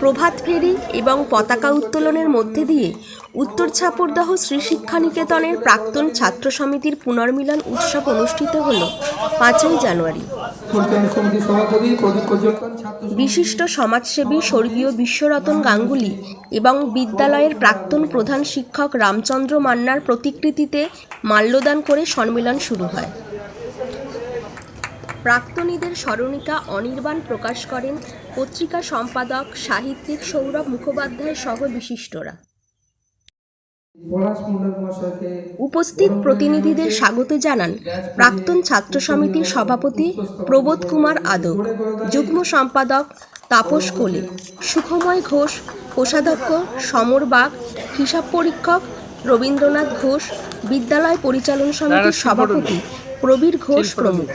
প্রভাত ফেরি এবং পতাকা উত্তোলনের মধ্যে দিয়ে উত্তর ছাপরদহ শ্রী শিক্ষানিকেতনের প্রাক্তন ছাত্র সমিতির পুনর্মিলন উৎসব অনুষ্ঠিত হল পাঁচই জানুয়ারি। বিশিষ্ট সমাজসেবী স্বর্গীয় বিশ্বরতন গাঙ্গুলি এবং বিদ্যালয়ের প্রাক্তন প্রধান শিক্ষক রামচন্দ্র মান্নার প্রতিকৃতিতে মাল্যদান করে সম্মেলন শুরু হয়। প্রাক্তনীদের স্মরণিকা অনির্বাণ প্রকাশ করেন পত্রিকা সম্পাদক সাহিত্যিক সৌরভ মুখোপাধ্যায় সহ বিশিষ্টরা। উপস্থিত প্রতিনিধিদের স্বাগত জানান প্রাক্তন ছাত্র সমিতির সভাপতি প্রবোধ কুমার আদক যুগ্ম সম্পাদক তাপস কোলে সুখময় ঘোষ কোষাধ্যক্ষ সমর বাগ হিসাব পরীক্ষক রবীন্দ্রনাথ ঘোষ বিদ্যালয় পরিচালন সমিতির সভাপতি প্রবীর ঘোষ প্রমুখ।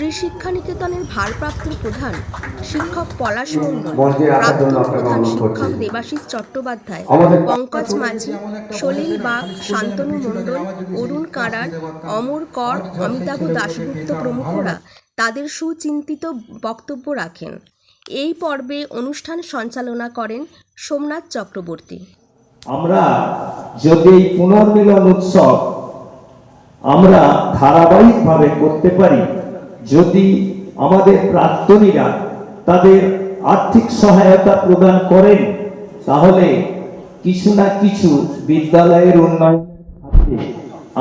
শ্রী শিক্ষা নিকেতনের ভারপ্রাপ্ত প্রধান শিক্ষক পলাশ মণ্ডল প্রাক্তন আপনাকে প্রধান শিক্ষক দেবাশিস চট্টোপাধ্যায় পঙ্কজ মাঝি সলিল বাগ শান্তনু মণ্ডল অরুণ কারার অমর কর অমিতাভ দাশগুপ্ত প্রমুখরা তাদের সুচিন্তিত বক্তব্য রাখেন। এই পর্বে অনুষ্ঠান সঞ্চালনা করেন সোমনাথ চক্রবর্তী। আমরা যদি এই পুনর্মিলন উৎসব আমরা ধারাবাহিকভাবে করতে পারি যদি আমাদের প্রাক্তনীরা তাদের আর্থিক সহায়তা প্রদান করেন, তাহলে কিছু না কিছু বিদ্যালয়ের উন্নয়ন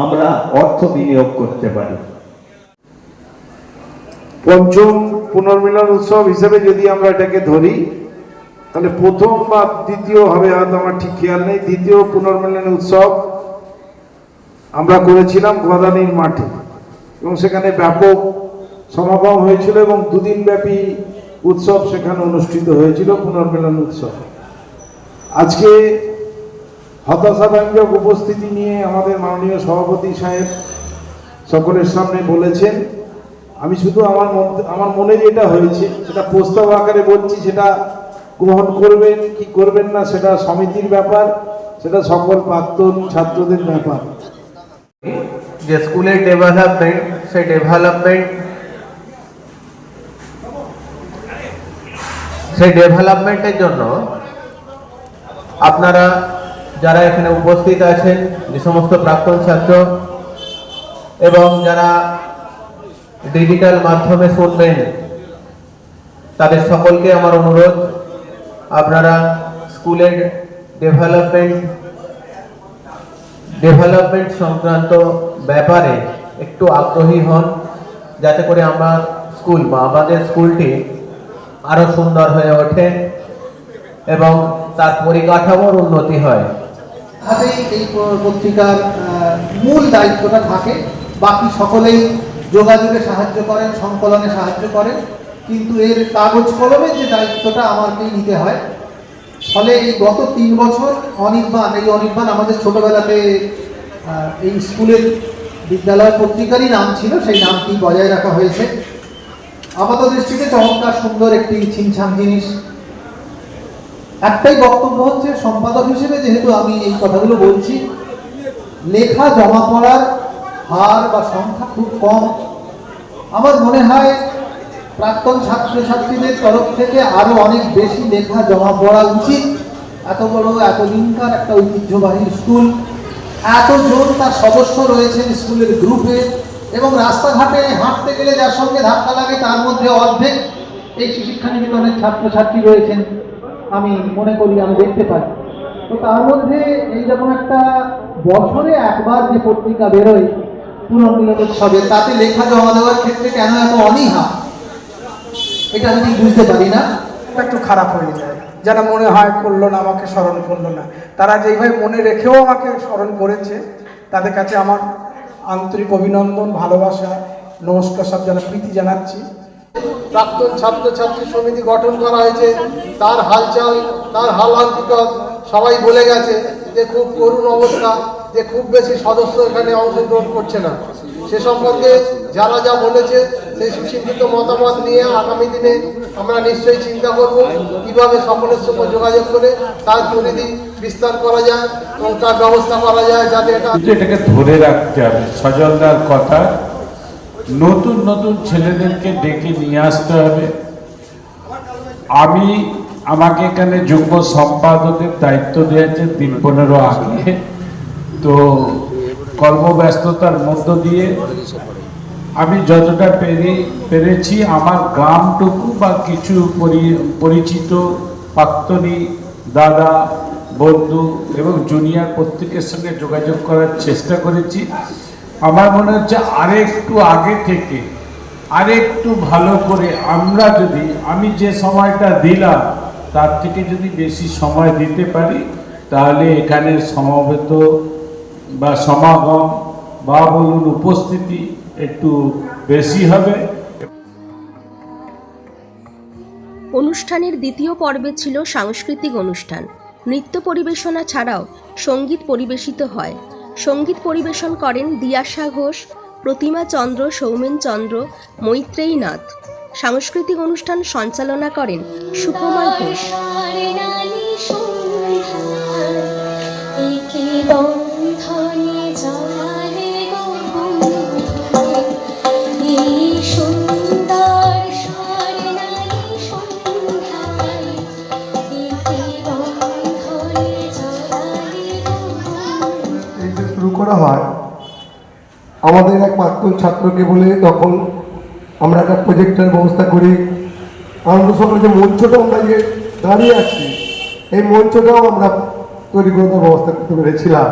আমরা অর্থ বিনিয়োগ করতে পারি। পঞ্চম পুনর্মিলন উৎসব হিসেবে যদি আমরা এটাকে ধরি, তাহলে প্রথম বা দ্বিতীয় হবে হয়তো আমার ঠিক খেয়াল নেই। দ্বিতীয় পুনর্মিলন উৎসব আমরা করেছিলাম গদানির মাঠে, এবং সেখানে ব্যাপক সমাগম হয়েছিল এবং দুদিন ব্যাপী উৎসব সেখানে অনুষ্ঠিত হয়েছিল, পুনর্মিলন উৎসব। আজকে হতাশাব্যঞ্জক উপস্থিতি নিয়ে আমাদের মাননীয় সভাপতি সাহেব সকলের সামনে বলেছেন, আমি শুধু আমার আমার মনে যেটা হয়েছে, সেটা প্রস্তাব আকারে বলছি, সেটা গ্রহণ করবেন, কি করবেন না, সেটা সমিতির ব্যাপার, সেটা সকল প্রাক্তন ছাত্রদের ব্যাপার। যে স্কুলের ডেভেলপমেন্ট সেই ডেভেলপমেন্ট সেই ডেভেলপমেন্টের জন্য আপনারা যারা এখানে উপস্থিত আছেন, যে সমস্ত প্রাক্তন ছাত্র এবং যারা ডিজিটাল মাধ্যমে শুনবেন, তাদের সকলকে আমার অনুরোধ, আপনারা স্কুলের ডেভেলপমেন্ট ডেভেলপমেন্ট সংক্রান্ত ব্যাপারে একটু আগ্রহী হন, যাতে করে আমার স্কুল বা আমাদের স্কুলটি আরও সুন্দর হয়ে ওঠে এবং তার পরিকাঠামোর উন্নতি হয়। হাতেই এই পত্রিকার মূল দায়িত্বটা থাকে, বাকি সকলেই যোগাযোগে সাহায্য করেন, সংকলনে সাহায্য করেন, কিন্তু এর কাগজ কলমের যে দায়িত্বটা আমাকেই নিতে হয়। ফলে এই গত তিন বছর অনির্বাণ, এই অনির্বাণ আমাদের ছোটবেলাতে এই স্কুলের বিদ্যালয় পত্রিকারই নাম ছিল, সেই নামটি বজায় রাখা হয়েছে। আপাত দৃষ্টিতে চমৎকার, সুন্দর একটি ছিমছাম জিনিস। একটাই বক্তব্য হচ্ছে, সম্পাদক হিসেবে যেহেতু আমি এই কথাগুলো বলছি, লেখা জমা পড়ার হার বা সংখ্যা খুব কম। আমার মনে হয় প্রাক্তন ছাত্রছাত্রীদের তরফ থেকে আরও অনেক বেশি লেখা জমা পড়া উচিত। এত বড়, এত দিনকার একটা ঐতিহ্যবাহী স্কুল। এতজন তার সদস্য রয়েছেন স্কুলের গ্রুপে। এবং রাস্তাঘাটে হাঁটতে গেলে যার সঙ্গে ধাক্কা লাগে তার মধ্যে অর্ধেক এই শিক্ষা নিকেতনের ছাত্রছাত্রী রয়েছেন। আমি মনে করি, আমি দেখতে পাই। তো তার মধ্যে এইরকম একটা বছরে একবার যে পত্রিকা বেরোয় পুনর্মিলন উৎসবে তাতে লেখা জমা দেওয়ার ক্ষেত্রে কেন এত অনীহা? এটা আমি বুঝতে পারি না। একটু খারাপ হয়ে যায়। যারা মনে হয়, করল না, আমাকে স্মরণ করল না। তারা যেইভাবে মনে রেখেও আমাকে স্মরণ করেছে, তাদের কাছে আমার আন্তরিক অভিনন্দন, ভালোবাসা, নমস্কার সব জানা প্রীতি জানাচ্ছি। প্রাক্তন ছাত্রছাত্রী সমিতি গঠন করা হয়েছে, তার হালচাল, তার হাল সবাই বলে গেছে যে, খুব করুণ অবস্থা, যে খুব বেশি সদস্য এখানে অংশগ্রহণ করছে না। সে সম্পর্কে যারা যা বলেছে, সেই সুচিন্তিত মতামত নিয়ে আগামী দিনে আমরা নিশ্চয়ই চিন্তা করব কীভাবে সকলের সঙ্গে যোগাযোগ করে তার পরিধি বিস্তার করা যায় এবং তার ব্যবস্থা করা যায় যাতে এটা এটাকে ধরে রাখতে হবে। সজলদার কথা, নতুন নতুন ছেলেদেরকে ডেকে নিয়ে আসতে হবে। আমি, আমাকে এখানে যুগ্ম সম্পাদকের দায়িত্ব দিয়েছে দিন পনেরো আগে। তো কর্মব্যস্ততার মধ্য দিয়ে আমি যতটা পেরে, পেরেছি, আমার গ্রামটুকু বা কিছু পরি- পরিচিত প্রাক্তনী দাদা, বন্ধু এবং জুনিয়র প্রত্যেকের সঙ্গে যোগাযোগ করার চেষ্টা করেছি। আমার মনে হচ্ছে আরেকটু আগে থেকে, আরেকটু ভালো করে আমরা যদি, আমি যে সময়টা দিলাম, তার থেকে যদি বেশি সময় দিতে পারি, তাহলে এখানে সমবেত বা সমাগম বা বলুন উপস্থিতি একটু বেশি হবে। অনুষ্ঠানের দ্বিতীয় পর্বে ছিল সাংস্কৃতিক অনুষ্ঠান। নৃত্য পরিবেশনা ছাড়াও সংগীত পরিবেশিত হয়। সংগীত পরিবেশন করেন দিয়াশা ঘোষ, প্রতিমা চন্দ্র, সৌমেন চন্দ্র, মৈত্রেয়ী নাথ। সাংস্কৃতিক অনুষ্ঠান সঞ্চালনা করেন সুকুমার ঘোষ। আমাদের এক প্রাক্তন ছাত্রকে বলে তখন আমরা একটা প্রজেক্টের ব্যবস্থা করি। আনন্দ সকালে যে মঞ্চটা আমরা যে দাঁড়িয়ে আছি, এই মঞ্চটাও আমরা তৈরি করে দেওয়ার ব্যবস্থা করতে পেরেছিলাম।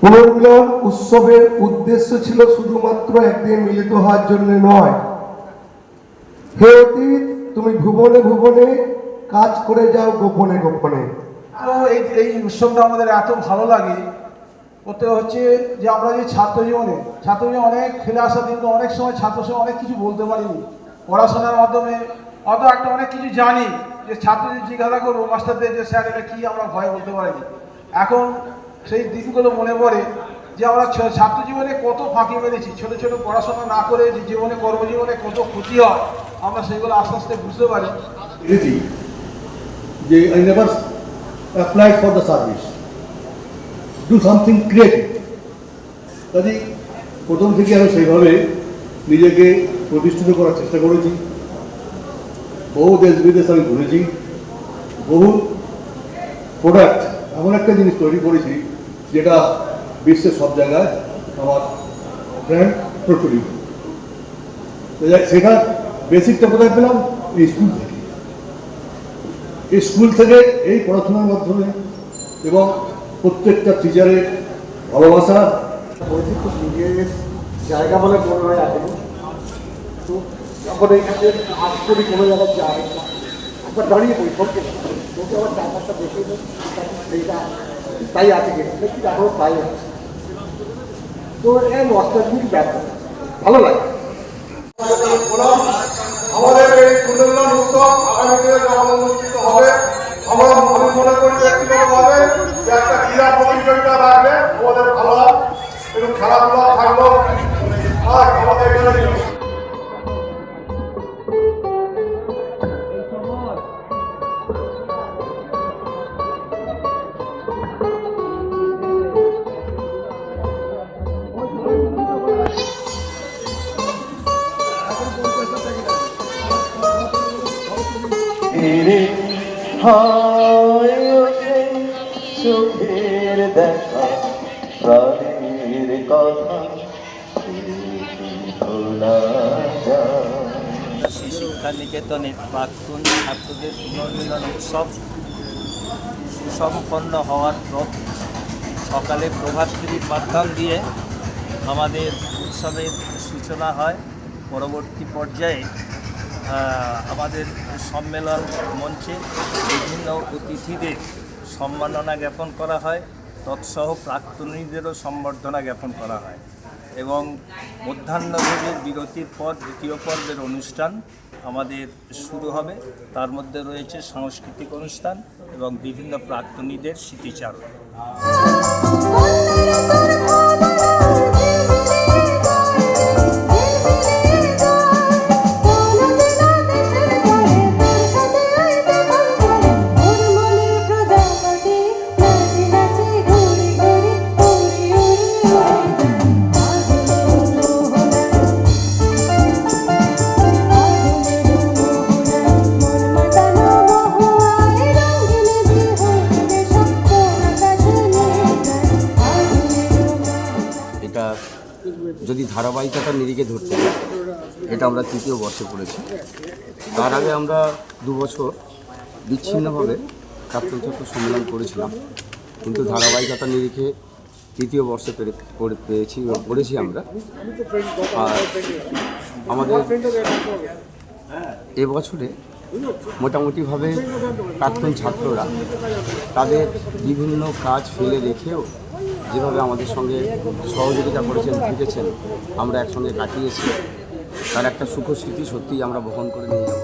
পুনর্মিলন উৎসবের উদ্দেশ্য ছিল শুধুমাত্র একদিন মিলিত হওয়ার জন্য নয়। হে অতীত, তুমি ভুবনে ভুবনে কাজ করে যাও গোপনে গোপনে। এই উৎসবটা আমাদের এত ভালো লাগে। ওতে হচ্ছে যে আমরা যে ছাত্র জীবনে ছাত্র জীবনে অনেক ফেলে আসা কিন্তু অনেক সময় ছাত্র সময় অনেক কিছু বলতে পারিনি। পড়াশোনার মাধ্যমে অত একটা অনেক কিছু জানি যে ছাত্রদের জিজ্ঞাসা করব মাস্টারদের যে স্যার, এটা কী আমরা ভয় বলতে পারিনি। এখন সেই দিনগুলো মনে পড়ে যে আমরা ছাত্র জীবনে কত ফাঁকি মেরেছি, ছোট ছোট পড়াশোনা না করে যে জীবনে, কর্মজীবনে কত ক্ষতি হয়, আমরা সেগুলো আস্তে আস্তে বুঝতে পারি। যে I never applied for the service do something creative কাজে প্রথম থেকে আমি সেইভাবে নিজেকে প্রতিষ্ঠিত করার চেষ্টা করেছি। বহু দেশ বিদেশ আমি ঘুরেছি। বহু প্রোডাক্ট এমন একটা জিনিস তৈরি করেছি যেটা বিশ্বের সব জায়গায় আমার ব্র্যান্ড প্রচলিত। সেটার বেসিকটা কোথায় পেলাম? এই স্কুল থেকে। এই স্কুল থেকে এই পড়াশোনার মাধ্যমে এবং প্রত্যেকটা টিচারের ভালোবাসা। নিজের জায়গা বলে মনে হয় এখন তো যখন এইখানে আজ করি কোনো জায়গায় যাই একবার দাঁড়িয়ে পড়ি সত্যি তোকে আবার চার দেখে সেইটা তাই আছে কিনা এখনও তাই আছে। তো এই নস্টালজিক ব্যাপার ভালো লাগে। আমাদের এই পুনর্মিলন উৎসব আগামী দিনে অনুষ্ঠিত হবে। আমরা আমি মনে করি ব্যক্তিগতভাবে একটা ক্রীড়া প্রতিযোগিতা রাখলে আমাদের ভালো খেলাধুলা থাকল হয় চোখের দেখা কথা শিক্ষা প্রাক্তন ছাত্রদের পুনর্মিলন উৎসব সুসম্পন্ন হওয়ার পর সকালে প্রভাত ফেরির মাধ্যম দিয়ে আমাদের উৎসবের সূচনা হয়। পরবর্তী পর্যায়ে আমাদের সম্মেলন মঞ্চে বিভিন্ন অতিথিদের সম্মাননা জ্ঞাপন করা হয়, তৎসহ প্রাক্তনীদেরও সম্বর্ধনা জ্ঞাপন করা হয় এবং মধ্যাহ্নভোজের বিরতির পর দ্বিতীয় পর্বের অনুষ্ঠান আমাদের শুরু হবে। তার মধ্যে রয়েছে সাংস্কৃতিক অনুষ্ঠান এবং বিভিন্ন প্রাক্তনীদের স্মৃতিচারণ। ধারাবাহিকতার নিরিখে ধরতে এটা আমরা তৃতীয় বর্ষে পড়েছি। তার আগে আমরা দু বছর বিচ্ছিন্নভাবে প্রাক্তন ছাত্র সম্মেলন করেছিলাম, কিন্তু ধারাবাহিকতার নিরিখে তৃতীয় বর্ষে পেয়েছি পড়েছি আমরা। আর আমাদের এবছরে মোটামুটিভাবে প্রাক্তন ছাত্ররা তাদের বিভিন্ন কাজ ফেলে রেখেও যেভাবে আমাদের সঙ্গে সহযোগিতা করেছেন থেকেছেন আমরা একসঙ্গে কাটিয়েছি, তার একটা সুখ স্মৃতি সত্যিই আমরা বহন করে নিয়ে যাব।